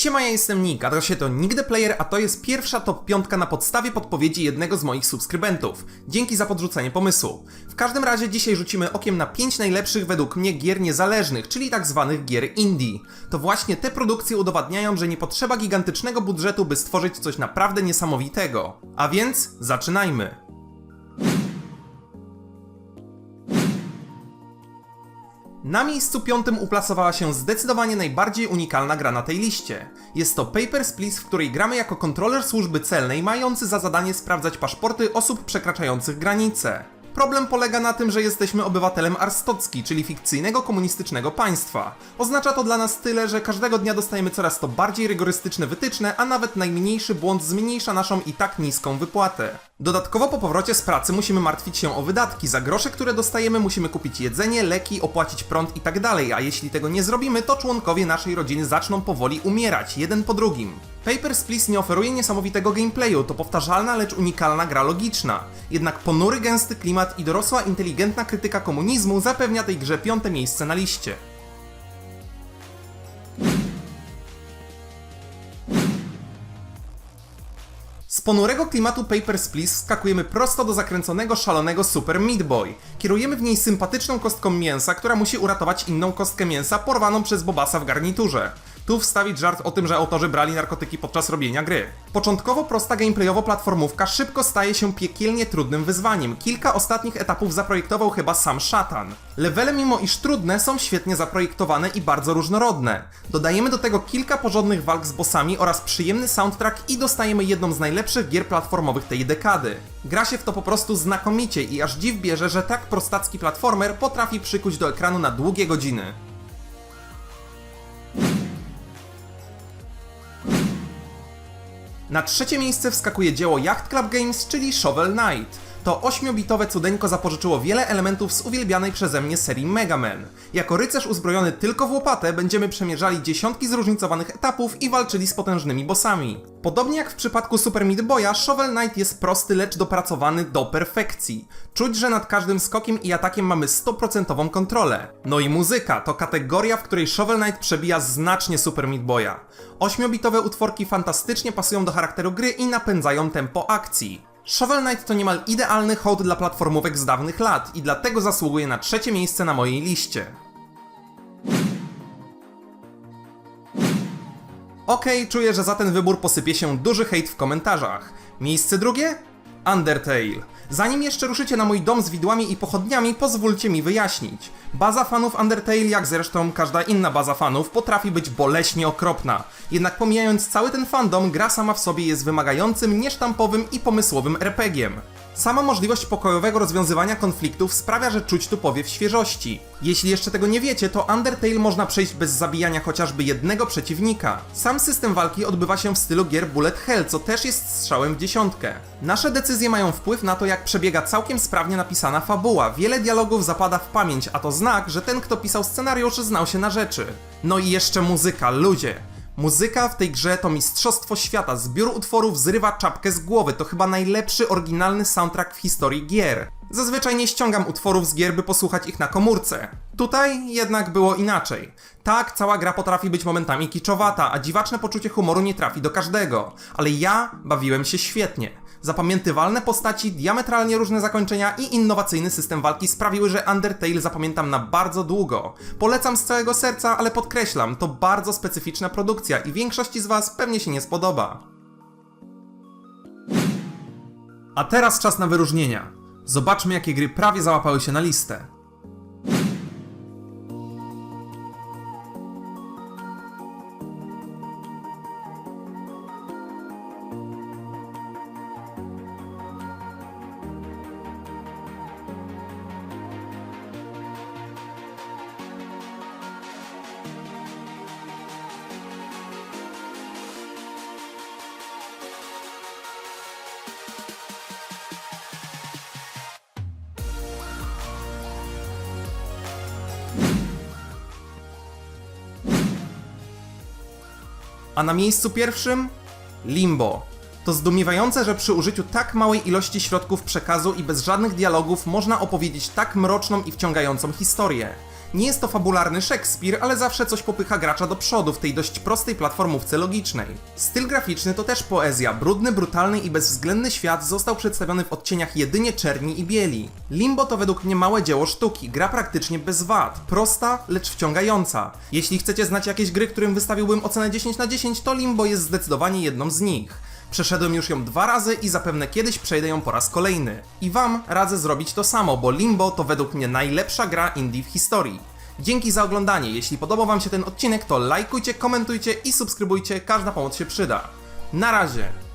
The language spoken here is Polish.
Siema, ja jestem Nick, a się to Nigdy Player, a to jest pierwsza top piątka na podstawie podpowiedzi jednego z moich subskrybentów. Dzięki za podrzucenie pomysłu. W każdym razie dzisiaj rzucimy okiem na 5 najlepszych według mnie gier niezależnych, czyli tak zwanych gier indie. To właśnie te produkcje udowadniają, że nie potrzeba gigantycznego budżetu, by stworzyć coś naprawdę niesamowitego. A więc zaczynajmy. Na miejscu piątym uplasowała się zdecydowanie najbardziej unikalna gra na tej liście. Jest to Papers, Please, w której gramy jako kontroler służby celnej mający za zadanie sprawdzać paszporty osób przekraczających granice. Problem polega na tym, że jesteśmy obywatelem Arstocki, czyli fikcyjnego komunistycznego państwa. Oznacza to dla nas tyle, że każdego dnia dostajemy coraz to bardziej rygorystyczne wytyczne, a nawet najmniejszy błąd zmniejsza naszą i tak niską wypłatę. Dodatkowo po powrocie z pracy musimy martwić się o wydatki. Za grosze, które dostajemy, musimy kupić jedzenie, leki, opłacić prąd i tak a jeśli tego nie zrobimy, to członkowie naszej rodziny zaczną powoli umierać, jeden po drugim. Papers, Please nie oferuje niesamowitego gameplayu, to powtarzalna, lecz unikalna gra logiczna. Jednak ponury, gęsty klimat i dorosła, inteligentna krytyka komunizmu zapewnia tej grze piąte miejsce na liście. Z ponurego klimatu Papers, Please skakujemy prosto do zakręconego, szalonego Super Meat Boy. Kierujemy w niej sympatyczną kostką mięsa, która musi uratować inną kostkę mięsa porwaną przez Bobasa w garniturze. Tu wstawić żart o tym, że autorzy brali narkotyki podczas robienia gry. Początkowo prosta gameplayowo platformówka szybko staje się piekielnie trudnym wyzwaniem. Kilka ostatnich etapów zaprojektował chyba sam szatan. Levele mimo iż trudne są świetnie zaprojektowane i bardzo różnorodne. Dodajemy do tego kilka porządnych walk z bossami oraz przyjemny soundtrack i dostajemy jedną z najlepszych gier platformowych tej dekady. Gra się w to po prostu znakomicie i aż dziw bierze, że tak prostacki platformer potrafi przykuć do ekranu na długie godziny. Na trzecie miejsce wskakuje dzieło Yacht Club Games, czyli Shovel Knight. To 8-bitowe cudeńko zapożyczyło wiele elementów z uwielbianej przeze mnie serii Mega Man. Jako rycerz uzbrojony tylko w łopatę będziemy przemierzali dziesiątki zróżnicowanych etapów i walczyli z potężnymi bossami. Podobnie jak w przypadku Super Meat Boya, Shovel Knight jest prosty, lecz dopracowany do perfekcji. Czuć, że nad każdym skokiem i atakiem mamy 100% kontrolę. No i muzyka to kategoria, w której Shovel Knight przebija znacznie Super Meat Boya. 8-bitowe utworki fantastycznie pasują do charakteru gry i napędzają tempo akcji. Shovel Knight to niemal idealny hołd dla platformówek z dawnych lat i dlatego zasługuje na trzecie miejsce na mojej liście. Okej, czuję, że za ten wybór posypie się duży hejt w komentarzach. Miejsce drugie? Undertale. Zanim jeszcze ruszycie na mój dom z widłami i pochodniami, pozwólcie mi wyjaśnić. Baza fanów Undertale, jak zresztą każda inna baza fanów, potrafi być boleśnie okropna. Jednak pomijając cały ten fandom, gra sama w sobie jest wymagającym, niesztampowym i pomysłowym RPG-iem. Sama możliwość pokojowego rozwiązywania konfliktów sprawia, że czuć tu powiew świeżości. Jeśli jeszcze tego nie wiecie, to Undertale można przejść bez zabijania chociażby jednego przeciwnika. Sam system walki odbywa się w stylu gier Bullet Hell, co też jest strzałem w dziesiątkę. Nasze decyzje mają wpływ na to, przebiega całkiem sprawnie napisana fabuła. Wiele dialogów zapada w pamięć, a to znak, że ten, kto pisał scenariusz, znał się na rzeczy. No i jeszcze muzyka, ludzie. Muzyka w tej grze to mistrzostwo świata. Zbiór utworów zrywa czapkę z głowy. To chyba najlepszy oryginalny soundtrack w historii gier. Zazwyczaj nie ściągam utworów z gier, by posłuchać ich na komórce. Tutaj jednak było inaczej. Tak, cała gra potrafi być momentami kiczowata, a dziwaczne poczucie humoru nie trafi do każdego. Ale ja bawiłem się świetnie. Zapamiętywalne postaci, diametralnie różne zakończenia i innowacyjny system walki sprawiły, że Undertale zapamiętam na bardzo długo. Polecam z całego serca, ale podkreślam, to bardzo specyficzna produkcja i większości z Was pewnie się nie spodoba. A teraz czas na wyróżnienia. Zobaczmy, jakie gry prawie załapały się na listę. A na miejscu pierwszym Limbo. To zdumiewające, że przy użyciu tak małej ilości środków przekazu i bez żadnych dialogów można opowiedzieć tak mroczną i wciągającą historię. Nie jest to fabularny Szekspir, ale zawsze coś popycha gracza do przodu w tej dość prostej platformówce logicznej. Styl graficzny to też poezja. Brudny, brutalny i bezwzględny świat został przedstawiony w odcieniach jedynie czerni i bieli. Limbo to według mnie małe dzieło sztuki, gra praktycznie bez wad. Prosta, lecz wciągająca. Jeśli chcecie znać jakieś gry, którym wystawiłbym ocenę 10 na 10, to Limbo jest zdecydowanie jedną z nich. Przeszedłem już ją dwa razy i zapewne kiedyś przejdę ją po raz kolejny. I wam radzę zrobić to samo, bo Limbo to według mnie najlepsza gra indie w historii. Dzięki za oglądanie. Jeśli podobał wam się ten odcinek, to lajkujcie, komentujcie i subskrybujcie. Każda pomoc się przyda. Na razie.